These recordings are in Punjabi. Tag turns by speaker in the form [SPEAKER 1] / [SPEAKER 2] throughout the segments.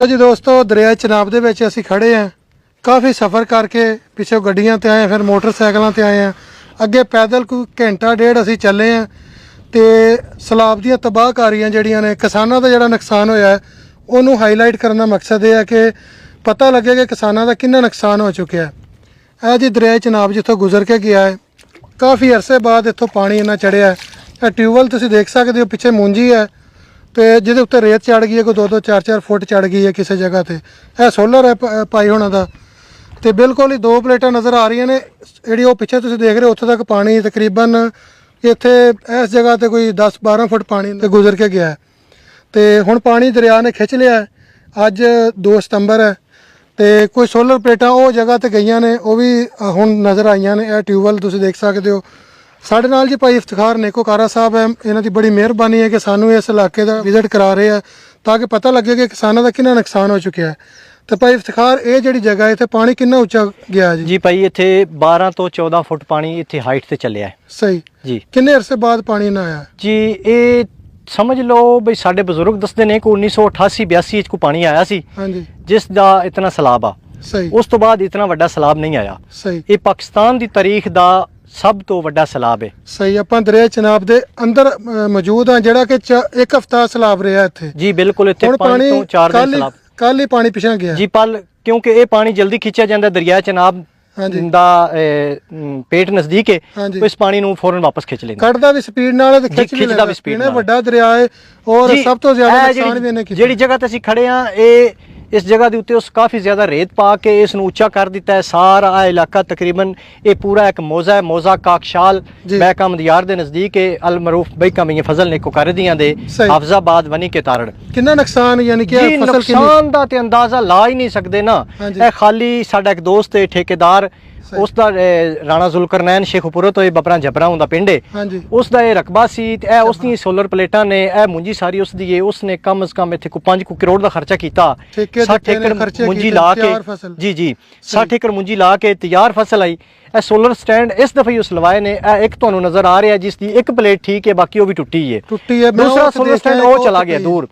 [SPEAKER 1] ਜੀ ਦੋਸਤੋ, ਦਰਿਆ ਚਨਾਬ ਦੇ ਵਿੱਚ ਅਸੀਂ ਖੜੇ ਆਂ ਕਾਫੀ ਸਫ਼ਰ ਕਰਕੇ ਪਿੱਛੋਂ ਗੱਡੀਆਂ ਤੇ ਆਏ ਫਿਰ ਮੋਟਰਸਾਈਕਲਾਂ ਤੇ ਆਏ ਆਂ ਅੱਗੇ ਪੈਦਲ ਕੋਈ ਘੰਟਾ ਡੇਢ ਅਸੀਂ ਚੱਲੇ ਆਂ ਤੇ ਸਲਾਬ ਦੀਆਂ ਤਬਾਹਕਾਰੀਆਂ ਜਿਹੜੀਆਂ ਨੇ, ਕਿਸਾਨਾਂ ਦਾ ਜਿਹੜਾ ਨੁਕਸਾਨ ਹੋਇਆ ਉਹਨੂੰ ਹਾਈਲਾਈਟ ਕਰਨ ਦਾ ਮਕਸਦ ਇਹ ਹੈ ਕਿ ਪਤਾ ਲੱਗੇ ਕਿ ਕਿਸਾਨਾਂ ਦਾ ਕਿੰਨਾ ਨੁਕਸਾਨ ਹੋ ਚੁੱਕਿਆ ਹੈ। ਇਹ ਜੀ ਦਰਿਆ ਚਨਾਬ ਜਿੱਥੋਂ ਗੁਜ਼ਰ ਕੇ ਗਿਆ ਹੈ, ਕਾਫੀ ਅਰਸੇ ਬਾਅਦ ਇੱਥੋਂ ਪਾਣੀ ਇੰਨਾ ਚੜਿਆ ਹੈ। ਇਹ ਟਿਊਬਵੈਲ ਤੁਸੀਂ ਦੇਖ ਸਕਦੇ ਹੋ, ਪਿੱਛੇ ਮੂੰਜੀ ਹੈ। ਤੇ ਜਿਹਦੇ ਉੱਤੇ ਰੇਤ ਚੜ ਗਈ ਹੈ ਕੋਈ 2-2 4-4 ਫੁੱਟ ਚੜ ਗਈ ਹੈ ਕਿਸੇ ਜਗ੍ਹਾ ਤੇ। ਇਹ ਸੋਲਰ ਹੈ ਪ- ਪਾਈ ਹੋਣਾ ਦਾ। ਤੇ ਬਿਲਕੁਲ ਹੀ ਦੋ ਪਲੇਟਾਂ ਨਜ਼ਰ ਆ ਰਹੀਆਂ ਨੇ। ਜਿਹੜੀ ਉਹ ਪਿੱਛੇ ਤੁਸੀਂ ਦੇਖ ਰਹੇ ਹੋ ਉੱਥੇ ਤੱਕ ਪਾਣੀ ਤਕਰੀਬਨ ਇੱਥੇ ਇਸ ਜਗ੍ਹਾ ਤੇ ਕੋਈ 10-12 ਫੁੱਟ ਪਾਣੀ ਤੇ ਗੁਜ਼ਰ ਕੇ ਗਿਆ ਹੈ। ਤੇ ਹੁਣ ਪਾਣੀ ਦਰਿਆ ਨੇ ਖਿੱਚ ਲਿਆ ਹੈ। ਅੱਜ 2 ਸਤੰਬਰ ਹੈ। ਤੇ ਕੋਈ ਸੋਲਰ ਪਲੇਟਾਂ ਉਹ ਜਗ੍ਹਾ ਤੇ ਗਈਆਂ ਨੇ ਉਹ ਵੀ ਅ, ਹੁਣ ਨਜ਼ਰ ਆਈਆਂ ਨੇ। ਇਹ ਟਿਊਬਵੈਲ ਤੁਸੀਂ ਦੇਖ ਸਕਦੇ ਹੋ। ਸਾਡੇ ਨਾਲ ਜੀ ਭਾਈ ਇਫਤਖਾਰ ਨੇਕੋਕਾਰਾ ਸਾਹਿਬ ਹੈ। ਇਹਨਾਂ ਦੀ ਬੜੀ ਮਿਹਰਬਾਨੀ ਹੈ ਕਿ ਸਾਨੂੰ ਇਸ ਇਲਾਕੇ ਦਾ ਵਿਜ਼ਿਟ ਕਰਾ ਰਹੇ ਆ ਤਾਂ ਕਿ ਪਤਾ ਲੱਗੇ ਕਿ ਕਿਸਾਨਾਂ ਦਾ ਕਿੰਨਾ ਨੁਕਸਾਨ ਹੋ ਚੁੱਕਿਆ ਹੈ। ਤੇ ਭਾਈ ਇਫਤਖਾਰ ਇਹ ਜਿਹੜੀ ਜਗ੍ਹਾ ਇੱਥੇ ਪਾਣੀ ਕਿੰਨਾ ਉੱਚਾ ਗਿਆ ਜੀ?
[SPEAKER 2] ਜੀ ਭਾਈ ਇੱਥੇ 12 ਤੋਂ 14 ਫੁੱਟ ਪਾਣੀ ਇੱਥੇ ਹਾਈਟ ਤੇ ਚੱਲਿਆ ਹੈ।
[SPEAKER 1] ਸਹੀ।
[SPEAKER 2] ਜੀ।
[SPEAKER 1] ਕਿੰਨੇ ਅਰਸੇ ਬਾਅਦ ਪਾਣੀ ਨਾ ਆਇਆ?
[SPEAKER 2] ਜੀ ਇਹ ਸਮਝ ਲਓ ਬਈ ਸਾਡੇ ਬਜ਼ੁਰਗ ਦੱਸਦੇ ਨੇ ਕਿ 1988 82 ਵਿੱਚ ਕੋ ਪਾਣੀ ਆਇਆ ਸੀ
[SPEAKER 1] ਹਾਂਜੀ।
[SPEAKER 2] ਜਿਸ ਦਾ ਇਤਨਾ ਸਲਾਬ ਆ।
[SPEAKER 1] ਸਹੀ।
[SPEAKER 2] ਉਸ ਤੋਂ ਬਾਅਦ ਇਤਨਾ ਵੱਡਾ ਸਲਾਬ ਨਹੀਂ ਆਇਆ।
[SPEAKER 1] ਸਹੀ।
[SPEAKER 2] ਇਹ ਪਾਕਿਸਤਾਨ ਦੀ ਤਾਰੀਖ ਦਾ ਸਭ ਤੋਂ ਵੱਡਾ ਸਲਾਬ ਹੈ
[SPEAKER 1] ਸਹੀ ਆਪਾਂ ਦਰਿਆ ਚਨਾਬ ਦੇ ਅੰਦਰ ਅ, ਮੌਜੂਦ ਆ ਜਿਹੜਾ ਕਿ ਚ- ਇੱਕ ਹਫਤਾ ਸਲਾਬ ਰਿਹਾ ਇੱਥੇ
[SPEAKER 2] ਜੀ ਬਿਲਕੁਲ ਇੱਥੇ
[SPEAKER 1] ਹੁਣ
[SPEAKER 2] 5
[SPEAKER 1] ਪਾਣੀ
[SPEAKER 2] ਤੋਂ 4 ਦਿਨ ਸਲਾਬ
[SPEAKER 1] ਕੱਲ ਹੀ ਪਾਣੀ ਪਿਛਾ ਗਿਆ
[SPEAKER 2] ਜੀ ਪਲ ਕਿਉਂਕਿ ਇਹ ਪਾਣੀ ਜਲਦੀ ਖਿੱਚਿਆ ਜਾਂਦਾ ਦਰਿਆ ਚਨਾਬ
[SPEAKER 1] ਹਾਂਜੀ।
[SPEAKER 2] ਦਾ ਅਹ, ਮ, ਪੇਟ ਨਜ਼ਦੀਕ ਹੈ
[SPEAKER 1] ਹਾਂਜੀ।
[SPEAKER 2] ਇਸ ਪਾਣੀ ਨੂੰ ਫੌਰਨ ਵਾਪਸ ਖਿੱਚ ਲੈਂਦਾ
[SPEAKER 1] ਕੱਢਦਾ ਵੀ ਸਪੀਡ ਨਾਲ ਹੈ ਤੇ
[SPEAKER 2] ਜੀ,
[SPEAKER 1] ਖਿੱਚ ਵੀ
[SPEAKER 2] ਖਿੱਚਦਾ
[SPEAKER 1] ਲੈਂਦਾ
[SPEAKER 2] ਵੀ speed
[SPEAKER 1] ਇਹਨੇ
[SPEAKER 2] ਨਾਲ।
[SPEAKER 1] ਵੱਡਾ ਦਰਿਆ ਹੈ ਔਰ
[SPEAKER 2] ਜੀ,
[SPEAKER 1] ਸਭ ਤੋਂ ਜ਼ਿਆਦਾ
[SPEAKER 2] ਇਹ
[SPEAKER 1] ਨੁਕਸਾਨ
[SPEAKER 2] ਜਿਹੜੀ-
[SPEAKER 1] ਵੀ ਇਹਨੇ ਕੀਤਾ
[SPEAKER 2] ਜਿਹੜੀ ਜਗ੍ਹਾ ਤੇ ਅਸੀਂ ਖੜੇ ਆ ਇਹ ਇਸ ਜਗ੍ਹਾ ਦੇ ਉੱਤੇ ਉਸ ਕਾਫੀ ਜ਼ਿਆਦਾ ਰੇਤ ਪਾ ਕੇ ਇਸ ਨੂੰ ਉੱਚਾ ਕਰ ਦਿੱਤਾ ਹੈ ਸਾਰਾ ਇਹ ਇਲਾਕਾ ਤਕਰੀਬਨ ਇਹ ਪੂਰਾ ਇੱਕ ਮੋਜ਼ਾ ਹੈ ਮੋਜ਼ਾ ਕਾਕਸ਼ਾਲ
[SPEAKER 1] ਜੀ।
[SPEAKER 2] ਬੈਕਾ ਮਦਿਆਰ ਦੇ ਨਜ਼ਦੀਕ ਹੈ ਅਲ ਮਰੂਫ ਬਈਕਾ ਮੀਆਂ ਫਜ਼ਲ ਨੇ ਕੋਕਰਦੀਆਂ ਦੇ। ਹਾਫਜ਼ਾਬਾਦ ਵਨੀ ਕੇ ਤਾਰੜ
[SPEAKER 1] ਕਿੰਨਾ ਨੁਕਸਾਨ ਯਾਨੀ ਕਿ ਇਹ ਫਸਲ ਕਿੰਨੀ
[SPEAKER 2] ਨੁਕਸਾਨ ਦਾ ਤੇ ਅੰਦਾਜ਼ਾ ਲਾ ਹੀ ਨਹੀਂ ਸਕਦੇ ਨਾ। ਇਹ ਖਾਲੀ ਸਾਡਾ ਇੱਕ ਦੋਸਤ ਹੈ ਠੇਕੇਦਾਰ ਉਸ ਦਾ ਰਾਣਾ ਜ਼ੁਲਕਰਨੈਨ ਸ਼ੇਖੂਪੁਰ ਤੋਂ ਇਹ ਬਪਰਾ ਜਬਰਾ ਹੁੰਦਾ ਪਿੰਡ। ਹੈ
[SPEAKER 1] ਹਾਂਜੀ।
[SPEAKER 2] ਉਸ ਦਾ ਇਹ ਰਕਬਾ ਸੀ ਤੇ ਇਹ ਉਸ ਦੀ ਸੋਲਰ ਪਲੇਟਾਂ ਨੇ ਇਹ ਮੁੰਜੀ ਸਾਰੀ ਉਸ ਦੀ ਹੈ ਉਸ ਨੇ ਕਮ ਸ ਕਮ ਇੱਥੇ ਕੋ 5 ਕਰੋੜ ਦਾ ਖਰਚਾ ਕੀਤਾ।
[SPEAKER 1] ਠੇਕੇ
[SPEAKER 2] 60
[SPEAKER 1] ਦਿੱਤੇ ਨੇ,
[SPEAKER 2] ਏਕੜ ਮੁੰਜੀ ਲਾ ਕੇ। ਜੀ ਜੀ। 60 ਏਕੜ ਮੁੰਜੀ ਲਾ ਕੇ ਤਿਆਰ ਫਸਲ ਆਈ। ਇਹ ਸੋਲਰ ਸਟੈਂਡ ਇਸ ਦਫਾ ਹੀ ਉਸ ਲਵਾਏ ਨੇ। ਇਹ ਇੱਕ ਤੁਹਾਨੂੰ ਨਜ਼ਰ ਆ ਰਿਹਾ ਜਿਸ ਦੀ ਇੱਕ ਪਲੇਟ ਠੀਕ ਹੈ ਬਾਕੀ ਉਹ ਵੀ ਟੁੱਟੀ ਹੈ
[SPEAKER 1] ਟੁੱਟੀ ਹੈ
[SPEAKER 2] ਦੂਸਰਾ ਸੋਲਰ ਸਟੈਂਡ ਉਹ ਚਲਾ ਗਿਆ। ਦੂਰ।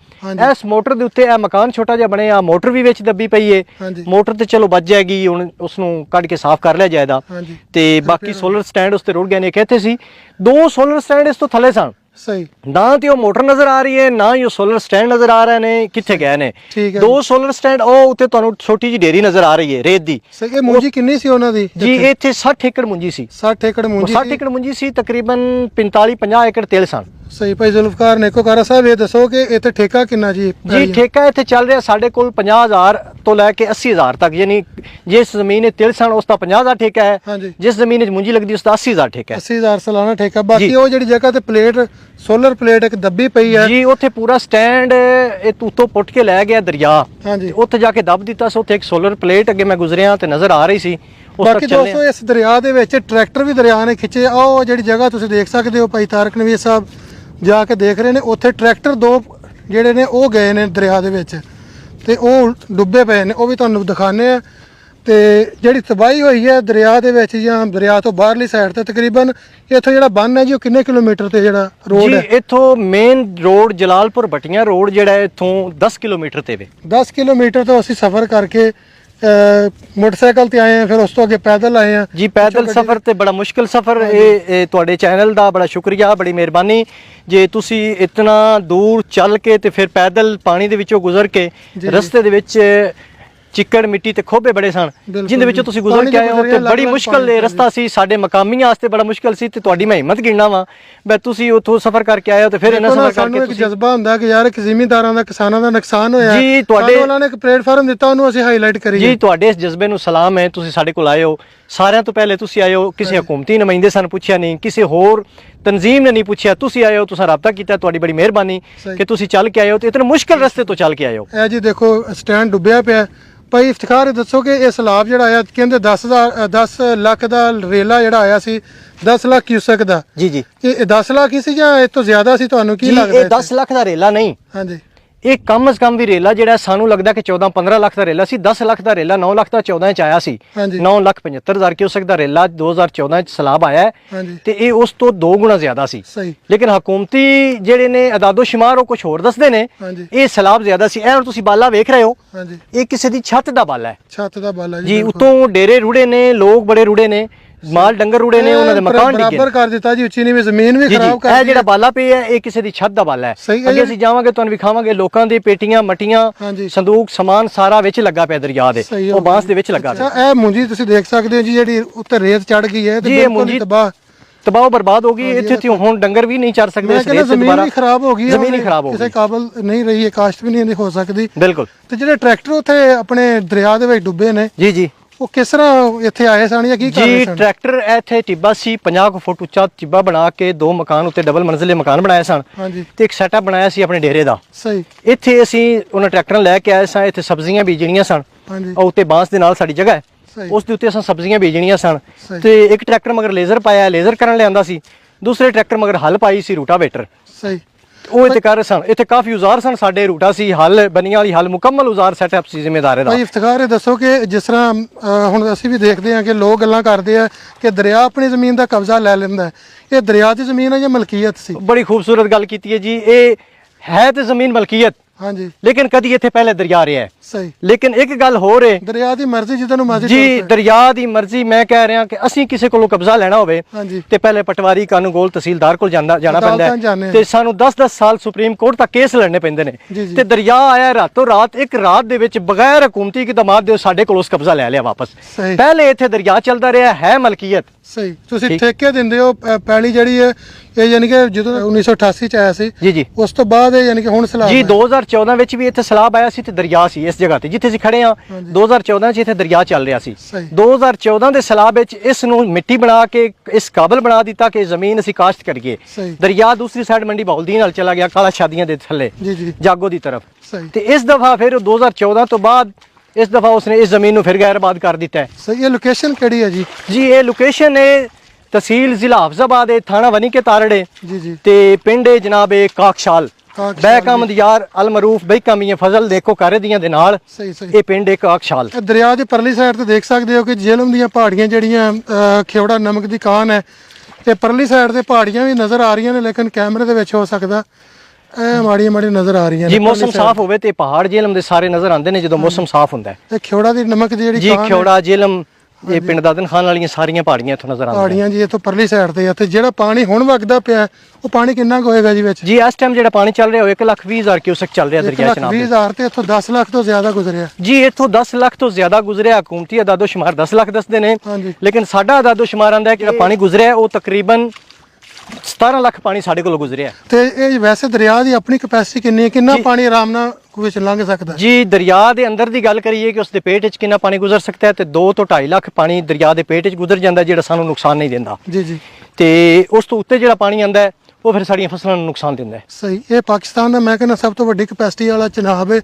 [SPEAKER 2] ਇਸ ਮੋਟਰ ਦੇ ਉੱਤੇ ਇਹ ਮਕਾਨ ਛੋਟਾ ਜਿਹਾ ਬਣਿਆ ਮੋਟਰ ਵੀ ਵਿੱਚ ਦੱਬੀ ਪਈ ਹੈ। ਮੋਟਰ ਤੇ ਚਲੋ ਵੱਜ ਜਾਏਗੀ ਹੁਣ ਉਸ ਨੂੰ ਕੱਢ ਕੇ ਸਾਫ਼ ਕਰ ਲਿਆ ਜਾਏਗਾ
[SPEAKER 1] ਹਾਂਜੀ।
[SPEAKER 2] ਤੇ ਬਾਕੀ ਸੋਲਰ ਸਟੈਂਡ ਉਸ ਤੇ ਰੁੜ ਗਏ ਨੇ। ਕਹਿੰਦੇ ਸੀ। ਦੋ ਸੋਲਰ ਸਟੈਂਡ ਇਸ ਤੋਂ ਥੱਲੇ ਸਨ।
[SPEAKER 1] ਸਹੀ।
[SPEAKER 2] ਨਾ ਤੇ ਉਹ ਮੋਟਰ ਨਜ਼ਰ ਆ ਰਹੀ ਹੈ ਨਾ ਹੀ ਉਹ ਸੋਲਰ ਸਟੈਂਡ ਨਜ਼ਰ ਆ ਰਹੇ ਨੇ ਕਿੱਥੇ ਗਏ ਨੇ। ਦੋ ਸੋਲਰ ਸਟੈਂਡ ਉਹ ਉੱਤੇ ਤੁਹਾਨੂੰ ਛੋਟੀ ਜਿਹੀ ਢੇਰੀ ਨਜ਼ਰ ਆ ਰਹੀ ਹੈ ਰੇਤ ਦੀ।
[SPEAKER 1] ਸਹੀ ਇਹ ਮੂੰਜੀ ਕਿੰਨੀ ਸੀ ਉਹਨਾਂ ਦੀ?
[SPEAKER 2] ਜੀ ਇੱਥੇ? 60 ਏਕੜ ਮੁੰਜੀ ਸੀ।
[SPEAKER 1] 60 ਏਕੜ ਮੂੰਜੀ
[SPEAKER 2] 60 ਏਕੜ ਮੁੰਜੀ ਸੀ ਤਕਰੀਬਨ 45 50 ਏਕੜ ਤੇਲ ਸਨ।
[SPEAKER 1] ਸਹੀ ਭਾਈ ਜ਼ੁਲਫਕਾਰ ਨੇਕੋਕਾਰਾ ਸਾਹਿਬ ਇਹ ਦੱਸੋ ਕਿ ਇੱਥੇ ਠੇਕਾ ਕਿੰਨਾ ਜੀ
[SPEAKER 2] ਜੀ ਠੇਕਾ ਇੱਥੇ ਚੱਲ ਰਿਹਾ ਸਾਡੇ ਕੋਲ 50000 ਤੋਂ ਲੈ ਕੇ 80000 ਤੱਕ ਯਾਨੀ ਜਿਸ ਜ਼ਮੀਨ 'ਤੇ ਤਿਲ ਸਣ ਉਸ ਦਾ 50000 ਠੇਕਾ ਹੈ। ਜਿਸ ਜ਼ਮੀਨ 'ਚ ਮੁੰਜੀ ਲੱਗਦੀ ਉਸ ਦਾ 80000 ਠੇਕਾ ਹੈ।
[SPEAKER 1] 80000 ਸਾਲਾਨਾ ਠੇਕਾ ਬਾਕੀ। ਉਹ ਜਿਹੜੀ ਜਗ੍ਹਾ ਤੇ ਪਲੇਟ ਸੋਲਰ ਪਲੇਟ ਇੱਕ ਦੱਬੀ ਪਈ ਹੈ।
[SPEAKER 2] ਜੀ ਉੱਥੇ ਪੂਰਾ ਸਟੈਂਡ ਇਹ ਉੱਤੋਂ ਪੁੱਟ ਕੇ ਲੈ ਗਿਆ ਦਰਿਆ।
[SPEAKER 1] ਹਾਂਜੀ।
[SPEAKER 2] ਉੱਥੇ ਜਾ ਕੇ ਦੱਬ ਦਿੱਤਾ ਸੀ ਉੱਥੇ ਇੱਕ ਸੋਲਰ ਪਲੇਟ ਅੱਗੇ ਮੈਂ ਗੁਜ਼ਰਿਆ ਤੇ ਨਜ਼ਰ ਆ ਰਹੀ ਸੀ
[SPEAKER 1] ਬਾਕੀ ਦੋਸਤੋ ਇਸ ਦਰਿਆ ਦੇ ਵਿੱਚ ਟਰੈਕਟਰ ਵੀ ਦਰਿਆ ਨੇ ਖਿੱਚੇ ਆ ਉਹ ਜਿਹੜੀ ਜਗ੍ਹਾ ਤੁਸੀਂ ਦੇਖ ਸਕਦੇ ਹੋ ਭਾਈ ਤਾਰਕ ਨਵੀਰ ਸਾਹਿਬ ਜਾ ਕੇ ਦੇਖ ਰਹੇ ਨੇ ਉੱਥੇ ਟਰੈਕਟਰ ਦੋ ਜਿਹੜੇ ਨੇ ਉਹ ਗਏ ਨੇ ਦਰਿਆ ਦੇ ਵਿੱਚ ਤੇ ਉਹ ਡੁੱਬੇ ਪਏ ਨੇ ਉਹ ਵੀ ਤੁਹਾਨੂੰ ਦਿਖਾਣੇ ਆ। ਤੇ ਜਿਹੜੀ ਤਬਾਹੀ ਹੋਈ ਹੈ ਦਰਿਆ ਦੇ ਵਿੱਚ ਜਾਂ ਦਰਿਆ ਤੋਂ ਬਾਹਰਲੀ ਸਾਈਡ ਤੇ ਤਕਰੀਬਨ ਇੱਥੋਂ ਜਿਹੜਾ ਬੰਨ ਹੈ ਜੀ ਉਹ ਕਿੰਨੇ ਕਿਲੋਮੀਟਰ ਤੇ ਜਿਹੜਾ ਰੋਡ
[SPEAKER 2] ਜੀ
[SPEAKER 1] ਹੈ?
[SPEAKER 2] ਇੱਥੋਂ main road Jalalpur Batian road ਜਿਹੜਾ ਇੱਥੋਂ 10 ਕਿਲੋਮੀਟਰ ਤੇ ਵੇ।
[SPEAKER 1] 10 ਕਿਲੋਮੀਟਰ ਤੋਂ ਅਸੀਂ ਸਫ਼ਰ ਕਰਕੇ ਮੋਟਰਸਾਈਕਲ ਤੇ ਆਏ ਆ ਫਿਰ ਉਸ ਤੋਂ ਅੱਗੇ ਪੈਦਲ ਆਏ ਆ।
[SPEAKER 2] ਜੀ ਪੈਦਲ ਸਫ਼ਰ ਤੇ ਬੜਾ ਮੁਸ਼ਕਿਲ ਸਫ਼ਰ ਇਹ ਤੁਹਾਡੇ ਚੈਨਲ ਦਾ ਬੜਾ ਸ਼ੁਕਰੀਆ ਬੜੀ ਮਿਹਰਬਾਨੀ। ਜੇ ਤੁਸੀਂ ਇਤਨਾ ਦੂਰ ਚੱਲ ਕੇ ਤੇ ਫਿਰ ਪੈਦਲ ਪਾਣੀ ਦੇ ਵਿੱਚੋਂ ਗੁਜ਼ਰ ਕੇ। ਰਸਤੇ ਦੇ ਵਿੱਚ ਚਿੱਕੜ ਮਿੱਟੀ ਤੇ ਖੋਬੇ ਬੜੇ ਸਨ ਜਿੰਦੇ ਵਿੱਚੋਂ। ਤੁਸੀਂ ਗੁਜ਼ਰ ਕੇ
[SPEAKER 1] ਦੇ
[SPEAKER 2] ਆਏ ਹੋ ਤੇ ਬੜੀ ਮੁਸ਼ਕਲ ਇਹ ਰਸਤਾ ਸੀ ਸਾਡੇ ਮਕਾਮੀਆਂ ਵਾਸਤੇ ਬੜਾ ਮੁਸ਼ਕਲ ਸੀ ਤੇ ਤੁਹਾਡੀ ਮੈਂ ਹਿੰਮਤ ਗਿਣਨਾ ਵਾਂ। ਬਈ ਤੁਸੀਂ ਉੱਥੋਂ ਸਫ਼ਰ ਕਰਕੇ ਆਏ ਹੋ ਤੇ ਫਿਰ ਇਹਨਾਂ ਸਫ਼ਰ ਕਰਕੇ ਤੁਸੀਂ
[SPEAKER 1] ਜਜ਼ਬਾ ਹੁੰਦਾ ਕਿ ਯਾਰ ਇੱਕ ਜ਼ਿਮੀਂਦਾਰਾਂ ਦਾ ਕਿਸਾਨਾਂ ਦਾ ਨੁਕਸਾਨ ਹੋਇਆ।
[SPEAKER 2] ਜੀ, ਤੁਹਾਡੇ-
[SPEAKER 1] ਉਹਨਾਂ ਨੇ ਇੱਕ ਪਲੇਟਫਾਰਮ ਦਿੱਤਾ ਉਹਨੂੰ ਅਸੀਂ ਹਾਈਲਾਈਟ ਕਰੀਏ
[SPEAKER 2] ਜੀ ਤੁਹਾਡੇ ਇਸ ਜਜ਼ਬੇ ਨੂੰ ਸਲਾਮ ਹੈ ਤੁਸੀਂ ਸਾਡੇ ਕੋਲ ਆਏ ਹੋ। ਸਾਰਿਆਂ ਤੋਂ ਪਹਿਲੇ ਤੁਸੀਂ ਆਏ ਹੋ ਕਿਸੇ ਹਕੂਮਤੀ ਨੁਮਾਇੰਦੇ ਸਾਨੂੰ ਪੁੱਛਿਆ ਨਹੀਂ ਕਿਸੇ ਹੋਰ ਤਨਜ਼ੀਮ ਨੇ ਨਹੀਂ ਪੁੱਛਿਆ ਤੁਸੀਂ ਆਏ ਹੋ ਤੁਸੀਂ ਰਾਬਤਾ ਕੀਤਾ ਤੁਹਾਡੀ ਬੜੀ ਮਿਹਰਬਾਨੀ। ਕਿ ਤੁਸੀਂ ਚੱਲ ਕੇ ਆਏ ਹੋ ਤੇ ਇਤਨੇ ਮੁਸ਼ਕਲ ਰਸਤੇ ਤੋਂ ਚੱਲ ਕੇ ਆਏ ਹੋ।
[SPEAKER 1] ਇਹ ਜੀ ਦੇਖੋ ਸਟੈਂਡ ਡੁੱਬਿਆ ਪਿਆ। ਭਾਈ ਇਫਤਖਾਰ ਦੱਸੋ ਕਿ ਇਹ ਸਲਾਬ ਜਿਹੜਾ ਆਇਆ ਕਹਿੰਦੇ 10000 10 ਲੱਖ ਦਾ ਰੇਲਾ ਜਿਹੜਾ ਆਇਆ ਸੀ 10 ਲੱਖ ਕਿਊਸੈਕ ਦਾ।
[SPEAKER 2] ਜੀ ਜੀ।
[SPEAKER 1] ਇਹ 10 ਲੱਖ ਹੀ ਸੀ ਜਾਂ ਇਹ ਤੋਂ ਜ਼ਿਆਦਾ ਸੀ ਤੁਹਾਨੂੰ ਕੀ ਲੱਗਦਾ
[SPEAKER 2] ਇਹ 10 ਲੱਖ ਦਾ ਰੇਲਾ ਨਹੀਂ।
[SPEAKER 1] ਹਾਂਜੀ।
[SPEAKER 2] ਇਹ ਕਮ ਸ ਕਮ ਵੀ ਰੇਲਾ ਜਿਹੜਾ ਸਾਨੂੰ ਲੱਗਦਾ ਕਿ 14 15 ਲੱਖ ਦਾ ਰੇਲਾ ਸੀ 10 ਲੱਖ ਦਾ ਰੇਲਾ 9 ਲੱਖ ਦਾ 14 ਚ ਆਇਆ ਸੀ।
[SPEAKER 1] ਹਾਂਜੀ।
[SPEAKER 2] 9 ਲੱਖ 75 ਹਜ਼ਾਰ ਕਿਊਸਕ ਦਾ ਰੇਲਾ 2014 ਚ ਸਲਾਬ ਆਇਆ ਤੇ ਇਹ ਉਸ ਤੋਂ ਦੋ ਗੁਣਾ ਜ਼ਿਆਦਾ ਸੀ। ਲੇਕਿਨ ਹਕੂਮਤੀ ਜਿਹੜੇ ਨੇ ਅਦਾਦੋ ਸ਼ੁਮਾਰ ਉਹ ਕੁਝ ਹੋਰ ਦੱਸਦੇ ਨੇ ਇਹ ਸਲਾਬ ਜ਼ਿਆਦਾ ਸੀ। ਇਹ ਹੁਣ ਤੁਸੀਂ ਬਾਲਾ ਵੇਖ ਰਹੇ ਹੋ ਇਹ ਕਿਸੇ ਦੀ ਛੱਤ ਦਾ ਬਾਲਾ ਹੈ।
[SPEAKER 1] ਛੱਤ ਦਾ ਬਾਲਾ ਜੀ।
[SPEAKER 2] ਉਤੋਂ ਡੇਰੇ ਰੁੜੇ ਨੇ ਲੋਕ ਬੜੇ ਰੁੜੇ ਨੇ ਮਾਲ ਡੰਗਰ ਰੁੜੇ ਨੇ ਉਹਨਾਂ ਦੇ ਮਕਾਨ ਡਿੱਗੇ
[SPEAKER 1] ਬਰਾਬਰ ਕਰ ਦਿੱਤਾ ਜੀ ਉੱਚੀ ਨੀਵੀਂ ਜ਼ਮੀਨ ਵੀ ਖਰਾਬ ਕਰ
[SPEAKER 2] ਇਹ ਜਿਹੜਾ ਬਾਲਾ ਪਿਆ ਹੈ ਇਹ ਕਿਸੇ ਦੀ ਛੱਤ ਦਾ ਬਾਲਾ ਹੈ। ਅੱਗੇ। ਅਸੀਂ ਜਾਵਾਂਗੇ ਤੁਹਾਨੂੰ ਵਿਖਾਵਾਂਗੇ ਲੋਕਾਂ ਦੀ ਪੇਟੀਆਂ ਮਟੀਆਂ। ਸੰਦੂਕ ਸਮਾਨ ਸਾਰਾ ਵਿੱਚ ਲੱਗਾ ਪਿਆ ਦਰਿਆ ਦੇ। ਉਹ ਬਾਂਸ ਦੇ ਵਿੱਚ ਲੱਗਾ
[SPEAKER 1] ਅੱਛਾ
[SPEAKER 2] ਪਿਆ।
[SPEAKER 1] ਇਹ ਮੁੰਜੀ ਤੁਸੀਂ ਦੇਖ ਸਕਦੇ ਹੋ ਜੀ ਜਿਹੜੀ ਉੱਤੇ ਰੇਤ ਚੜ ਗਈ ਹੈ ਤੇ ਬਿਲਕੁਲ ਤਬਾਹ।
[SPEAKER 2] ਤਬਾਹ ਬਰਬਾਦ ਹੋ ਗਈ ਇੱਥੇ ਤੇ ਹੁਣ ਡੰਗਰ ਵੀ ਨਹੀਂ ਚਰ ਸਕਦੇ ਇਸ ਰੇਤ ਤੇ
[SPEAKER 1] ਜ਼ਮੀਨ
[SPEAKER 2] ਦੁਬਾਰਾ
[SPEAKER 1] ਵੀ ਖਰਾਬ ਹੋ ਗਈ
[SPEAKER 2] ਜ਼ਮੀਨ ਖਰਾਬ ਹੋ
[SPEAKER 1] ਕਿਸੇ
[SPEAKER 2] ਗਈ।
[SPEAKER 1] ਕਾਬਲ ਨਹੀਂ ਰਹੀ ਹੈ ਕਾਸ਼ਤ ਵੀ ਨਹੀਂ ਹੋ ਸਕਦੀ।
[SPEAKER 2] ਬਿਲਕੁਲ।
[SPEAKER 1] ਤੇ ਜਿਹੜੇ ਟਰੈਕਟਰ ਉੱਥੇ ਆਪਣੇ ਦਰਿਆ ਦੇ ਵਿੱਚ ਡੁੱਬੇ ਨੇ
[SPEAKER 2] ਜੀ ਜੀ।
[SPEAKER 1] ਉਹ ਕਿਸ ਤਰ੍ਹਾਂ ਇੱਥੇ ਆਏ ਸਨ ਜਾਂ ਕੀ ਕਰ ਰਹੇ
[SPEAKER 2] ਜੀ
[SPEAKER 1] ਸਨ?
[SPEAKER 2] ਟਰੈਕਟਰ ਇੱਥੇ ਟਿੱਬਾ ਸੀ 50 ਕੁ ਫੁੱਟ ਉੱਚਾ ਟਿੱਬਾ ਬਣਾ ਕੇ ਦੋ ਮਕਾਨ ਉੱਤੇ ਡਬਲ ਮੰਜ਼ਿਲੇ ਮਕਾਨ ਬਣਾਏ ਸਨ
[SPEAKER 1] ਹਾਂਜੀ।
[SPEAKER 2] ਤੇ ਇੱਕ ਸੈਟਅਪ ਬਣਾਇਆ ਸੀ ਆਪਣੇ ਡੇਰੇ ਦਾ।
[SPEAKER 1] ਸਹੀ।
[SPEAKER 2] ਇੱਥੇ ਅਸੀਂ ਉਹਨਾਂ ਟਰੈਕਟਰਾਂ ਲੈ ਕੇ ਆਏ ਸਾਂ ਇੱਥੇ ਸਬਜ਼ੀਆਂ ਬੀਜਣੀਆਂ ਸਨ।
[SPEAKER 1] ਹਾਂਜੀ।
[SPEAKER 2] ਉਹ ਉੱਤੇ ਬਾਂਸ ਦੇ ਨਾਲ ਸਾਡੀ ਜਗ੍ਹਾ ਹੈ।
[SPEAKER 1] ਸਹੀ।
[SPEAKER 2] ਉਸ ਦੇ ਉੱਤੇ ਅਸਾਂ ਸਬਜ਼ੀਆਂ ਬੀਜਣੀਆਂ ਸਨ।
[SPEAKER 1] ਸਹੀ।
[SPEAKER 2] ਤੇ ਇੱਕ ਟਰੈਕਟਰ ਮਗਰ ਲੇਜ਼ਰ ਪਾਇਆ ਲੇਜ਼ਰ ਕਰਨ ਲਿਆਂਦਾ ਸੀ। ਦੂਸਰੇ ਟਰੈਕਟਰ ਮਗਰ ਹਲ ਪਾਈ ਸੀ ਰੂਟਾਵੇਟਰ।
[SPEAKER 1] ਸਹੀ।
[SPEAKER 2] ਉਹ ਇੱਥੇ ਕਰ ਰਹੇ ਸਨ। ਇੱਥੇ ਕਾਫੀ ਔਜ਼ਾਰ ਸਨ। ਸਾਡੇ ਰੂਟਾ ਸੀ ਹਲ ਬਨੀਆਂ ਵਾਲੀ ਹਲ ਮੁਕੰਮਲ ਔਜ਼ਾਰ ਸੈਟਅਪ ਸੀ ਜ਼ਿੰਮੇਦਾਰੇ ਦਾ।
[SPEAKER 1] ਭਾਈ ਇਫਤਖਾਰ ਇਹ ਦੱਸੋ ਕਿ ਜਿਸ ਤਰ੍ਹਾਂ ਹੁਣ ਅਸੀਂ ਵੀ ਦੇਖਦੇ ਹਾਂ ਕਿ ਲੋਕ ਗੱਲਾਂ ਕਰਦੇ ਆ ਕਿ ਦਰਿਆ ਆਪਣੀ ਜ਼ਮੀਨ ਦਾ ਕਬਜ਼ਾ ਲੈ ਲੈਂਦਾ ਇਹ ਦਰਿਆ ਦੀ ਜ਼ਮੀਨ ਹੈ ਜਾਂ ਮਲਕੀਅਤ ਸੀ?
[SPEAKER 2] ਬੜੀ ਖੂਬਸੂਰਤ ਗੱਲ ਕੀਤੀ ਹੈ ਜੀ। ਇਹ ਹੈ ਤੇ ਜ਼ਮੀਨ ਮਲਕੀਅਤ।
[SPEAKER 1] ਹਾਂਜੀ।
[SPEAKER 2] ਲੇਕਿਨ ਕਦੀ ਇੱਥੇ ਪਹਿਲੇ ਦਰਿਆ ਰਿਹਾ ਹੈ।
[SPEAKER 1] ਸਹੀ।
[SPEAKER 2] ਲੇਕਿਨ ਇੱਕ ਗੱਲ ਹੋਰ ਹੈ
[SPEAKER 1] ਦਰਿਆ ਦੀ ਮਰਜ਼ੀ ਜਿੱਦਾਂ ਨੂੰ ਮਰਜ਼ੀ
[SPEAKER 2] ਜੀ। ਦਰਿਆ ਦੀ ਮਰਜ਼ੀ ਮੈਂ ਕਹਿ ਰਿਹਾ ਕਿ ਅਸੀਂ ਕਿਸੇ ਕੋਲੋਂ ਕਬਜ਼ਾ ਲੈਣਾ ਹੋਵੇ ਤੇ ਪਹਿਲੇ ਪਟਵਾਰੀ ਕਾਨੂੰਗੋਲ ਤਹਿਸੀਲਦਾਰ ਕੋਲ ਜਾਂਦਾ ਜਾਣਾ ਪੈਂਦਾ। ਤੇ ਸਾਨੂੰ 10-10 ਸਾਲ ਸੁਪਰੀਮ ਕੋਰਟ ਤੱਕ ਕੇਸ ਲੜਨੇ ਪੈਂਦੇ ਨੇ। ਤੇ ਦਰਿਆ ਆਇਆ ਰਾਤੋਂ ਰਾਤ ਇੱਕ ਰਾਤ ਦੇ ਵਿੱਚ ਬਗੈਰ ਹਕੂਮਤੀ ਇਕਦਾਮਾਤ ਦੇ ਸਾਡੇ ਕੋਲ ਉਸ ਕਬਜ਼ਾ ਲੈ ਲਿਆ ਵਾਪਸ। ਪਹਿਲੇ ਇੱਥੇ ਦਰਿਆ ਚੱਲਦਾ ਰਿਹਾ ਹੈ ਮਲਕੀਅਤ।
[SPEAKER 1] ਸਹੀ ਤੁਸੀਂ
[SPEAKER 2] ਠੀਕ।
[SPEAKER 1] ਦਿੰਦੇ ਹੋ ਪੈਲੀ ਜਿਹੜੀ ਹੈ ਇਹ ਯਾਨੀ ਕਿ ਜਦੋਂ 1988 ਚ ਆਇਆ ਸੀ
[SPEAKER 2] ਜੀ ਜੀ
[SPEAKER 1] ਉਸ ਤੋਂ ਬਾਅਦ ਇਹ ਯਾਨੀ ਕਿ ਹੁਣ ਸਲਾਬ
[SPEAKER 2] ਜੀ
[SPEAKER 1] ਹੈ।
[SPEAKER 2] 2014 ਵਿੱਚ ਵੀ ਇੱਥੇ ਸਲਾਬ ਆਇਆ ਸੀ ਤੇ ਦਰਿਆ ਸੀ ਇਸ ਜਗ੍ਹਾ ਤੇ ਜਿੱਥੇ ਅਸੀਂ ਖੜੇ ਆ
[SPEAKER 1] ਹਾਂਜੀ।
[SPEAKER 2] 2014 ਚ ਇੱਥੇ ਦਰਿਆ ਚੱਲ ਰਿਹਾ ਸੀ
[SPEAKER 1] ਸਹੀ।
[SPEAKER 2] 2014 ਦੇ ਸਲਾਬ ਵਿੱਚ ਇਸ ਨੂੰ ਮਿੱਟੀ ਬਣਾ ਕੇ ਇਸ ਕਾਬਲ ਬਣਾ ਦਿੱਤਾ ਕਿ ਜ਼ਮੀਨ ਅਸੀਂ ਕਾਸ਼ਤ ਕਰੀਏ। ਦਰਿਆ ਦੂਸਰੀ ਸਾਈਡ ਮੰਡੀ ਬਾਉਲਦੀ ਨਾਲ ਚਲਾ ਗਿਆ ਕਾਲਾ ਸ਼ਾਦੀਆਂ ਦੇ ਥੱਲੇ
[SPEAKER 1] ਜੀ ਜੀ
[SPEAKER 2] ਜਾਗੋ ਦੀ ਤਰਫ ਤੇ ਇਸ ਦਫਾ ਫਿਰ 2014 ਤੋਂ ਬਾਅਦ ਇਸ ਦਫਾ ਉਸਨੇ ਇਸ ਜ਼ਮੀਨ ਨੂੰ ਫਿਰ ਗੈਰਬਾਦ ਕਰ ਦਿੱਤਾ ਹੈ।
[SPEAKER 1] ਸਹੀ ਇਹ ਲੋਕੇਸ਼ਨ ਕਿਹੜੀ ਹੈ ਜੀ?
[SPEAKER 2] ਜੀ ਇਹ ਲੋਕੇਸ਼ਨ ਹੈ ਤਹਿਸੀਲ ਜ਼ਿਲ੍ਹਾ ਹਫਜ਼ਾਬਾਦ ਹੈ ਥਾਣਾ ਵਨੀ ਕੇ ਤਾਰੜੇ।
[SPEAKER 1] ਜੀ ਜੀ।
[SPEAKER 2] ਤੇ ਪਿੰਡ ਹੈ ਜਨਾਬ ਇਹ ਕਾਕਸ਼ਾਲ। ਬੈਕਮਦ ਯਾਰ ਅਲ ਮਰੂਫ ਬੈਕਮੀਆਂ ਫਜ਼ਲ ਦੇਖੋ ਕਾਰੇ ਦੀਆਂ ਦੇ ਨਾਲ।
[SPEAKER 1] ਸਹੀ ਸਹੀ।
[SPEAKER 2] ਇਹ ਪਿੰਡ ਇੱਕ ਕਾਕਸ਼ਾਲ।
[SPEAKER 1] ਇਹ ਦਰਿਆ ਦੇ ਪਰਲੀ ਸਾਈਡ ਤੇ ਦੇਖ ਸਕਦੇ ਹੋ ਕਿ ਜੇਲਮ ਦੀਆਂ ਪਹਾੜੀਆਂ ਜਿਹੜੀਆਂ ਖੇਵੜਾ ਨਮਕ ਦੀ ਕਾਨ ਹੈ ਤੇ ਪਰਲੀ ਸਾਈਡ ਤੇ ਪਹਾੜੀਆਂ ਵੀ ਨਜ਼ਰ ਆ ਰਹੀਆਂ ਨੇ ਲੇਕਿਨ ਕੈਮਰੇ ਦੇ ਵਿੱਚ ਹੋ ਸਕਦਾ ਇਹ ਮਾੜੀਆਂ ਮਾੜੀਆਂ ਨਜ਼ਰ ਆ ਰਹੀਆਂ
[SPEAKER 2] ਜੀ ਮੌਸਮ ਸਾਫ਼ ਹੋਵੇ ਤੇ ਪਹਾੜ ਜੇਲਮ ਦੇ ਸਾਰੇ ਨਜ਼ਰ ਆਉਂਦੇ ਨੇ ਜਦੋਂ ਮੌਸਮ ਸਾਫ਼ ਹੁੰਦਾ ਹੈ।
[SPEAKER 1] ਇਹ ਖੇਵੜਾ ਦੀ ਨਮਕ ਦੀ ਜਿਹੜੀ
[SPEAKER 2] ਜੀ ਖਿਉੜਾ ਜੇਲਮ ਇਹ ਪਿੰਡ ਦਾਦਨ ਖਾਨ ਵਾਲੀਆਂ ਸਾਰੀਆਂ ਪਹਾੜੀਆਂ ਇੱਥੋਂ ਨਜ਼ਰ ਆਉਂਦੀਆਂ
[SPEAKER 1] ਪਹਾੜੀਆਂ ਜੀ ਇੱਥੋਂ ਪਰਲੀ ਸਾਈਡ ਤੇ ਆ ਤੇ ਜਿਹੜਾ ਪਾਣੀ ਹੁਣ ਵਗਦਾ ਪਿਆ ਉਹ ਪਾਣੀ ਕਿੰਨਾ ਕੁ ਹੋਏਗਾ ਜੀ ਵਿੱਚ?
[SPEAKER 2] ਜੀ ਇਸ ਟਾਈਮ ਜਿਹੜਾ ਪਾਣੀ ਚੱਲ ਰਿਹਾ ਉਹ 1 ਲੱਖ 20 ਹਜ਼ਾਰ ਕਿਊਸਕ ਚੱਲ ਰਿਹਾ ਦਰਿਆ
[SPEAKER 1] ਲੱਖ
[SPEAKER 2] ਚਨਾਬ
[SPEAKER 1] ਵੀਹ
[SPEAKER 2] ਦੇ।
[SPEAKER 1] ਹਜ਼ਾਰ ਤੇ ਇੱਥੋਂ 10 ਲੱਖ ਤੋਂ ਜ਼ਿਆਦਾ ਗੁਜ਼ਰਿਆ।
[SPEAKER 2] ਜੀ ਇੱਥੋਂ 10 ਲੱਖ ਤੋਂ ਜ਼ਿਆਦਾ ਗੁਜ਼ਰਿਆ ਹਕੂਮਤੀ ਅਦਾਦੋ ਸ਼ੁਮਾਰ 10 ਲੱਖ ਦੱਸਦੇ ਨੇ। ਲੇਕਿਨ ਸਾਡਾ ਅਦਾਦੋ ਸ਼ੁਮਾਰ ਆਂਦਾ ਹੈ ਕਿ ਪਾਣੀ ਗੁਜ਼ਰਿਆ ਉਹ ਤਕਰੀਬਨ 17 ਲੱਖ ਪਾਣੀ ਸਾਡੇ ਕੋਲੋਂ ਗੁਜ਼ਰਿਆ
[SPEAKER 1] ਤੇ ਇਹ ਵੈਸੇ ਦਰਿਆ ਦੀ ਆਪਣੀ ਕਪੈਸਿਟੀ ਕਿੰਨੀ ਹੈ? ਕਿੰਨਾ ਪਾਣੀ ਆਰਾਮ ਨਾਲ ਵਿੱਚ ਲੰਘ ਸਕਦਾ?
[SPEAKER 2] ਜੀ ਦਰਿਆ ਦੇ ਅੰਦਰ ਦੀ ਗੱਲ ਕਰੀਏ ਕਿ ਉਸ ਦੇ ਪੇਟ ਵਿੱਚ ਕਿੰਨਾ ਪਾਣੀ ਗੁਜ਼ਰ ਸਕਦਾ ਹੈ ਤੇ 2 ਤੋਂ 2.5 ਲੱਖ ਪਾਣੀ ਦਰਿਆ ਦੇ ਪੇਟ ਵਿੱਚ ਗੁਜ਼ਰ ਜਾਂਦਾ ਜਿਹੜਾ ਸਾਨੂੰ ਨੁਕਸਾਨ ਨਹੀਂ ਦਿੰਦਾ।
[SPEAKER 1] ਜੀ ਜੀ।
[SPEAKER 2] ਤੇ ਉਸ ਤੋਂ ਉੱਤੇ ਜਿਹੜਾ ਪਾਣੀ ਆਂਦਾ ਹੈ ਉਹ ਫਿਰ ਸਾਡੀਆਂ ਫਸਲਾਂ ਨੂੰ ਨੁਕਸਾਨ ਦਿੰਦਾ ਹੈ
[SPEAKER 1] ਸਹੀ ਇਹ ਪਾਕਿਸਤਾਨ ਦਾ ਮੈਂ ਕਹਿੰਦਾ ਸਭ ਤੋਂ ਵੱਡੀ ਕਪੈਸਿਟੀ ਵਾਲਾ ਚਨਾਬ ਹੈ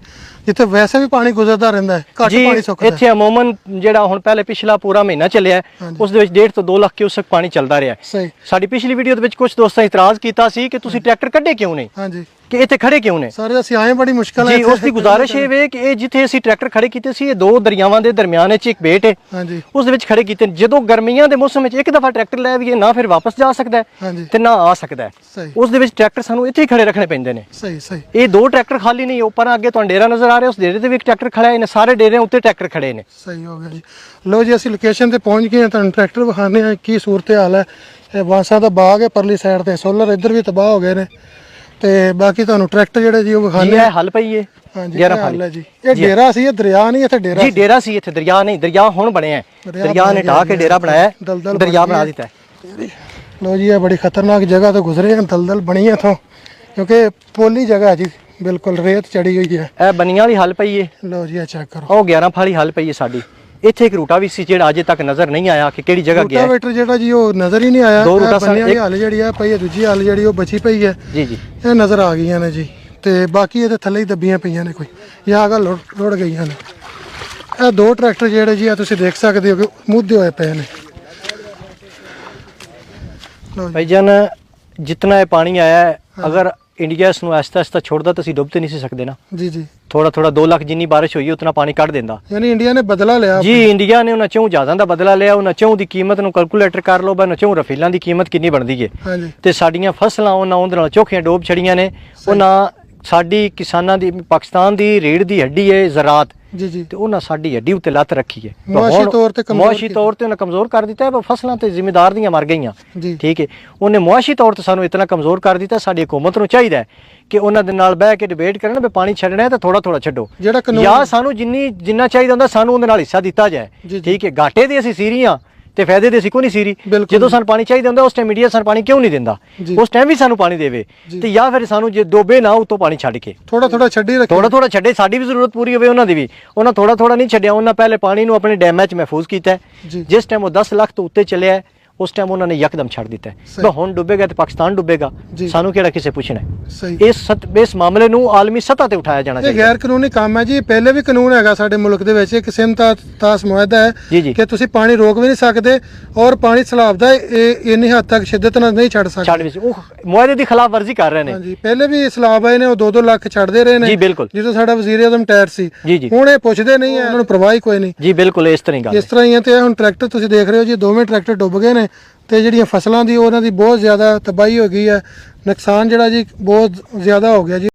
[SPEAKER 1] ਜਿੱਥੇ ਵੈਸੇ ਵੀ ਪਾਣੀ ਗੁਜ਼ਰਦਾ ਰਹਿੰਦਾ ਹੈ ਘੱਟ ਪਾਣੀ ਸੁੱਕਦਾ।
[SPEAKER 2] ਇੱਥੇ ਅਮੂਮਨ ਜਿਹੜਾ ਹੁਣ ਪਹਿਲੇ ਪਿਛਲਾ ਪੂਰਾ ਮਹੀਨਾ ਚੱਲਿਆ। ਉਸ ਦੇ ਵਿੱਚ 1.5 ਤੋਂ 2 ਲੱਖ ਕਿਊਸਕ ਪਾਣੀ ਚੱਲਦਾ ਰਿਹਾ।
[SPEAKER 1] ਸਹੀ
[SPEAKER 2] ਸਾਡੀ ਪਿਛਲੀ ਵੀਡੀਓ ਦੇ ਵਿੱਚ ਕੁਝ ਦੋਸਤਾਂ ਇਤਰਾਜ਼ ਕੀਤਾ ਸੀ ਕਿ ਤੁਸੀਂ ਟਰੈਕਟਰ ਕੱਢੇ ਕਿਉਂ ਨਹੀਂ
[SPEAKER 1] ਹਾਂਜੀ
[SPEAKER 2] ਕਿ ਇੱਥੇ ਖੜੇ ਕਿਉਂ ਨੇ?
[SPEAKER 1] ਸਾਰੇ ਅਸੀਂ ਆਏ ਬੜੀ ਮੁਸ਼ਕਲ ਹੈ
[SPEAKER 2] ਜੀ ਉਸ ਦੀ ਗੁਜ਼ਾਰਿਸ਼ ਇਹ ਵੇ ਕਿ ਇਹ ਜਿੱਥੇ ਅਸੀਂ ਟਰੈਕਟਰ ਖੜੇ ਕੀਤੇ ਸੀ ਇਹ ਦੋ ਦਰਿਆਵਾਂ ਦੇ ਦਰਮਿਆਨ ਵਿੱਚ ਇੱਕ ਬੇਟ ਹੈ।
[SPEAKER 1] ਹਾਂਜੀ।
[SPEAKER 2] ਉਸ ਦੇ ਵਿੱਚ ਖੜੇ ਕੀਤੇ। ਜਦੋਂ ਗਰਮੀਆਂ ਦੇ ਮੌਸਮ ਵਿੱਚ ਇੱਕ ਦਫਾ ਟਰੈਕਟਰ ਲੈ ਆਈਏ ਨਾ ਫਿਰ ਵਾਪਸ ਜਾ ਸਕਦਾ ਤੇ ਨਾ ਆ ਸਕਦਾ ਉਸ ਦੇ ਵਿੱਚ ਟਰੈਕਟਰ ਸਾਨੂੰ ਇੱਥੇ ਹੀ ਖੜੇ ਰੱਖਣੇ ਪੈਂਦੇ ਨੇ।
[SPEAKER 1] ਸਹੀ ਸਹੀ।
[SPEAKER 2] ਇਹ ਦੋ ਟਰੈਕਟਰ ਖਾਲੀ ਨਹੀਂ ਉੱਪਰ ਅੱਗੇ ਤੁਹਾਨੂੰ ਡੇਰਾ ਨਜ਼ਰ ਆ ਰਿਹਾ ਉਸ ਡੇਰੇ ਤੇ ਵੀ ਇੱਕ ਟਰੈਕਟਰ ਖੜਾ ਹੈ ਇਹਨੇ ਸਾਰੇ ਡੇਰਿਆਂ ਉੱਤੇ ਟਰੈਕਟਰ ਖੜੇ ਨੇ।
[SPEAKER 1] ਸਹੀ ਹੋ ਗਿਆ ਜੀ। ਲੋ ਜੀ ਅਸੀਂ ਲੋਕੇਸ਼ਨ ਤੇ ਪਹੁੰਚ ਗਏ ਹਾਂ ਤੁਹਾਨੂੰ ਟਰੈਕਟਰ ਵਿਖਾਣੇ ਆ ਕੀ ਸੂਰਤ ਹਾਲ ਹੈ। ਇਹ ਬਾਂਸਾਂ ਦਾ ਬਾਗ ਹੈ ਪਰਲੀ ਸਾਈਡ ਤੇ ਸੋਲਰ ਇੱਧਰ ਵੀ ਤਬਾਹ ਹੋ ਗਏ ਨੇ। ਤੇ ਬਾਕੀ ਤੁਹਾਨੂੰ ਟਰੈਕਟਰ ਜਿਹੜੇ ਜੀ ਉਹ
[SPEAKER 2] ਜੀ
[SPEAKER 1] ਵਿਖਾਣੇ
[SPEAKER 2] ਇਹ ਹੱਲ ਪਈ ਹੈ
[SPEAKER 1] ਹਾਂਜੀ
[SPEAKER 2] 11
[SPEAKER 1] ਇਹ ਹਾਲ ਹੈ
[SPEAKER 2] ਫਾਲੀ
[SPEAKER 1] ਜੀ ਇਹ ਡੇਰਾ ਸੀ ਇਹ ਦਰਿਆ ਨਹੀਂ ਇੱਥੇ ਡੇਰਾ
[SPEAKER 2] ਜੀ ਡੇਰਾ ਸੀ ਇੱਥੇ ਦਰਿਆ ਨਹੀਂ ਦਰਿਆ ਹੁਣ ਬਣਿਆ ਹੈ।
[SPEAKER 1] ਦਰਿਆ
[SPEAKER 2] ਦਰਿਆ ਨੇ
[SPEAKER 1] ਬਣ
[SPEAKER 2] ਕੇ ਡੇਰਾ ਬਣਾਇਆ ਦਰਿਆ ਦਿੱਤਾ
[SPEAKER 1] ਲੋ ਜੀ ਇਹ ਬੜੀ ਖਤਰਨਾਕ ਜਗ੍ਹਾ ਤੋਂ ਗੁਜ਼ਰੇ ਹਾਂ ਦਲਦਲ ਬਣੀ ਹੈ ਇੱਥੋਂ ਕਿਉਂਕਿ ਪੋਲੀ ਜਗ੍ਹਾ ਹੈ ਜੀ ਬਿਲਕੁਲ ਰੇਤ ਚੜੀ ਹੋਈ ਹੈ।
[SPEAKER 2] ਇਹ ਬਨੀਆਂ ਵਾਲੀ ਹੱਲ ਪਈ ਹੈ
[SPEAKER 1] ਲੋ ਜੀ ਇਹ ਚੈੱਕ ਕਰੋ।
[SPEAKER 2] ਉਹ 11 ਫਾਲੀ ਹੱਲ ਪਈ ਹੈ ਸਾਡੀ। ਇੱਥੇ ਇੱਕ ਰੂਟਾ ਵੀ ਸੀ ਜਿਹੜਾ ਅਜੇ ਤੱਕ ਨਜ਼ਰ ਨਹੀਂ ਆਇਆ ਕਿ ਕਿਹੜੀ ਜਗ੍ਹਾ ਗਿਆ
[SPEAKER 1] ਰੂਟਾਵੇਟਰ ਜਿਹੜਾ ਜੀ ਉਹ ਨਜ਼ਰ ਹੀ ਨਹੀਂ ਆਇਆ।
[SPEAKER 2] ਰੂਟਾ ਸਨ ਇੱਕ
[SPEAKER 1] ਹਲ ਜਿਹੜੀ ਆ ਪਈ ਹੈ ਦੂਜੀ ਹਲ ਜਿਹੜੀ ਉਹ ਬਚੀ ਪਈ ਹੈ
[SPEAKER 2] ਜੀ ਜੀ।
[SPEAKER 1] ਇਹ ਨਜ਼ਰ ਆ ਗਈਆਂ ਨੇ ਜੀ। ਤੇ ਬਾਕੀ ਇਹਦੇ ਥੱਲੇ ਹੀ ਦੱਬੀਆਂ ਪਈਆਂ ਨੇ ਕੋਈ। ਇਹ ਗੱਲ ਰੋੜ ਗਈਆਂ ਨੇ। ਇਹ ਦੋ ਟਰੈਕਟਰ ਜਿਹੜੇ ਜੀ ਆ ਤੁਸੀਂ ਦੇਖ ਸਕਦੇ ਹੋ ਕਿ ਮੁੱਦੇ ਹੋਏ ਪਏ ਨੇ।
[SPEAKER 2] ਭਾਈ ਜਾਨ ਜਿੰਨਾ ਇਹ ਪਾਣੀ ਆਇਆ ਅਗਰ ਇੰਡੀਆ ਇਸ ਨੂੰ ਆਸਤਾ ਆਸਤਾ ਛੋੜਦਾ ਤਾਂ ਅਸੀਂ ਨਹੀਂ ਸੀ ਸਕਦੇ ਨਾ।
[SPEAKER 1] ਜੀ ਜੀ।
[SPEAKER 2] ਥੋੜਾ ਥੋੜਾ 2 ਲੱਖ ਜਿੰਨੀ ਬਾਰਿਸ਼ ਹੋਈ ਉਤਨਾ ਪਾਣੀ ਕੱਢ ਦਿੰਦਾ।
[SPEAKER 1] ਯਾਨੀ ਇੰਡੀਆ ਨੇ ਬਦਲਾ ਲਿਆ
[SPEAKER 2] ਜੀ ਇੰਡੀਆ ਨੇ ਉਹਨਾਂ ਚੋਂ ਜ਼ਿਆਦਾ ਦਾ ਬਦਲਾ ਲਿਆ ਉਹਨਾਂ ਚੋਂ ਦੀ ਕੀਮਤ ਨੂੰ ਕੈਲਕੂਲੇਟਰ ਕਰ ਲਓ ਬਾ ਚੋਂ ਰਫੀਲਾਂ ਦੀ ਕੀਮਤ ਕਿੰਨੀ ਬਣਦੀ
[SPEAKER 1] ਹਾਂਜੀ।
[SPEAKER 2] ਤੇ ਸਾਡੀਆਂ ਫਸਲਾਂ ਉਹਨਾਂ ਉਹਦੇ ਨਾਲ ਚੋਖੀਆਂ ਡੋਬ ਛੜੀਆਂ ਨੇ। ਉਹਨਾਂ ਸਾਡੀ ਕਿਸਾਨਾਂ ਦੀ ਪਾਕਿਸਤਾਨ ਦੀ ਰੀੜ ਦੀ ਹੱਡੀ ਹੈ ਜ਼ਰਾਤ।
[SPEAKER 1] ਜੀ ਜੀ।
[SPEAKER 2] ਤੇ ਉਹਨਾਂ ਸਾਡੀ ਹੱਡੀ ਉੱਤੇ ਲੱਤ ਰੱਖੀ ਹੈ।
[SPEAKER 1] ਮੁਆਸ਼ੀ ਤੌਰ ਤੇ ਕਮਜ਼ੋਰ
[SPEAKER 2] ਮੁਆਸ਼ੀ। ਤੌਰ ਤੇ ਉਹਨਾਂ ਕਮਜ਼ੋਰ ਕਰ ਦਿੱਤਾ ਹੈ ਫਸਲਾਂ ਤੇ ਜ਼ਿੰਮੇਦਾਰ ਦੀਆਂ ਮਰ ਗਈਆਂ। ਠੀਕ ਹੈ। ਉਹਨੇ ਮੁਆਸ਼ੀ ਤੌਰ ਤੇ ਸਾਨੂੰ ਇਤਨਾ ਕਮਜ਼ੋਰ ਕਰ ਦਿੱਤਾ ਸਾਡੀ ਹਕੂਮਤ ਨੂੰ ਚਾਹੀਦਾ ਹੈ ਕਿ ਉਹਨਾਂ ਦੇ ਨਾਲ ਬਹਿ ਕੇ ਡਿਬੇਟ ਕਰਨ ਵੀ ਪਾਣੀ ਛੱਡਣਾ ਹੈ ਤਾਂ ਥੋੜਾ ਥੋੜਾ ਛੱਡੋ।
[SPEAKER 1] ਜਿਹੜਾ ਕਾਨੂੰਨ
[SPEAKER 2] ਜਾਂ ਸਾਨੂੰ ਜਿੰਨੀ ਜਿੰਨਾ ਚਾਹੀਦਾ ਹੁੰਦਾ ਸਾਨੂੰ ਉਹਦੇ ਨਾਲ ਹਿੱਸਾ ਦਿੱਤਾ ਜਾਏ। ਠੀਕ ਹੈ। ਘਾਟੇ ਦੇ ਅਸੀਂ ਸੀਰੀਆਂ। ਤੇ ਫਾਇਦੇ ਦੇ ਅਸੀਂ ਕੋਈ ਨਹੀਂ ਸੀਰੀ। ਜਦੋਂ ਸਾਨੂੰ ਪਾਣੀ ਚਾਹੀਦਾ ਹੁੰਦਾ ਉਸ ਟਾਈਮ ਮੀਡੀਆ ਸਾਨੂੰ ਪਾਣੀ ਕਿਉਂ ਨਹੀਂ ਦਿੰਦਾ। ਉਸ ਟਾਈਮ ਵੀ ਸਾਨੂੰ ਪਾਣੀ ਦੇਵੇ। ਤੇ ਜਾਂ ਫਿਰ ਸਾਨੂੰ ਜੇ ਡੋਬੇ ਨਾ ਉਤੋਂ ਪਾਣੀ ਛੱਡ ਕੇ
[SPEAKER 1] ਥੋੜਾ ਥੋੜਾ ਛੱਡੀ ਰੱਖੀ
[SPEAKER 2] ਥੋੜਾ ਥੋੜਾ ਛੱਡੇ ਸਾਡੀ ਵੀ ਜ਼ਰੂਰਤ ਪੂਰੀ ਹੋਵੇ ਉਹਨਾਂ ਦੀ ਵੀ ਉਹਨਾਂ ਥੋੜਾ ਥੋੜਾ ਨਹੀਂ ਛੱਡਿਆ ਉਹਨਾਂ ਪਹਿਲੇ ਪਾਣੀ ਨੂੰ ਆਪਣੇ ਡੈਮਾਂ 'ਚ ਮਹਿਫੂਜ਼ ਕੀਤਾ। ਜਿਸ ਟਾਈਮ ਉਹ 10 ਲੱਖ ਤੋਂ ਉੱਤੇ ਚੱਲਿਆ ਉਸ ਟਾਈਮ ਉਹਨਾਂ ਨੇ ਯਕਦਮ ਛੱਡ ਦਿੱਤਾ। ਬਈ ਹੁਣ ਡੁੱਬੇਗਾ ਤੇ ਪਾਕਿਸਤਾਨ ਡੁੱਬੇਗਾ। ਸਾਨੂੰ ਕਿਹੜਾ ਕਿਸੇ ਪੁੱਛਣਾ ਇਸ ਸਤ- ਇਸ ਮਾਮਲੇ ਨੂੰ ਆਲਮੀ ਸਤ੍ਹਾ ਤੇ ਉਠਾਇਆ ਜਾਣਾ
[SPEAKER 1] ਇਹ
[SPEAKER 2] ਚਾਹੀਦਾ
[SPEAKER 1] ਗੈਰ ਕਾਨੂੰਨੀ ਕੰਮ ਹੈ ਜੀ ਇਹ ਪਹਿਲੇ ਵੀ ਕਾਨੂੰਨ ਹੈਗਾ ਸਾਡੇ ਮੁਲਕ ਦੇ ਵਿੱਚ ਇੱਕ ਸਿਮਤਾ ਤਾਸ
[SPEAKER 2] ਜੀ।
[SPEAKER 1] ਹੈ ਕਿ ਤੁਸੀਂ ਪਾਣੀ ਰੋਕ ਵੀ ਨਹੀਂ ਸਕਦੇ ਔਰ ਪਾਣੀ ਸਲਾਬ ਦਾ ਇਹ ਇੰਨੀ ਹੱਦ ਤੱਕ ਸ਼ਿੱਦਤ ਨਾਲ ਨਹੀਂ ਛੱਡ ਸਕਦੇ
[SPEAKER 2] ਛੱਡ ਵੀ ਸੀ। ਉਹ ਮੁਆਹਦੇ ਦੀ ਖਿਲਾਫ ਵਰਜ਼ੀ ਕਰ ਰਹੇ ਨੇ
[SPEAKER 1] ਹਾਂਜੀ ਪਹਿਲੇ ਵੀ ਸਲਾਬ ਆਏ ਨੇ ਉਹ 2-2 ਲੱਖ ਛੱਡਦੇ ਰਹੇ ਨੇ
[SPEAKER 2] ਜੀ, ਬਿਲਕੁਲ।
[SPEAKER 1] ਜਦੋਂ ਸਾਡਾ ਵਜ਼ੀਰ ਆਜ਼ਮ ਟਾਇਰ ਸੀ। ਹੁਣ ਇਹ ਪੁੱਛਦੇ ਨਹੀਂ ਹੈ ਉਹਨਾਂ ਨੂੰ ਪਰਵਾਹ ਹੀ ਕੋਈ ਨਹੀਂ
[SPEAKER 2] ਜੀ ਬਿਲਕੁਲ ਇਸ ਤਰ੍ਹਾਂ ਹੀ ਗੱਲ
[SPEAKER 1] ਇਸ ਤਰ੍ਹਾਂ ਹੀ ਹੈ ਤੇ ਇਹ ਹੁਣ ਟਰੈਕਟਰ ਤੁਸੀਂ ਦੇਖ ਰਹੇ ਹੋ ਜੀ ਦੋਵੇਂ ਟਰੈਕਟਰ ਡੁੱਬ ਗਏ ਨੇ ਤੇ ਜਿਹੜੀਆਂ ਫਸਲਾਂ ਦੀ ਉਹਨਾਂ ਦੀ ਬਹੁਤ ਜ਼ਿਆਦਾ ਤਬਾਹੀ ਹੋ ਗਈ ਹੈ। ਨੁਕਸਾਨ ਜਿਹੜਾ ਜੀ ਬਹੁਤ ਜ਼ਿਆਦਾ ਹੋ ਗਿਆ ਜੀ।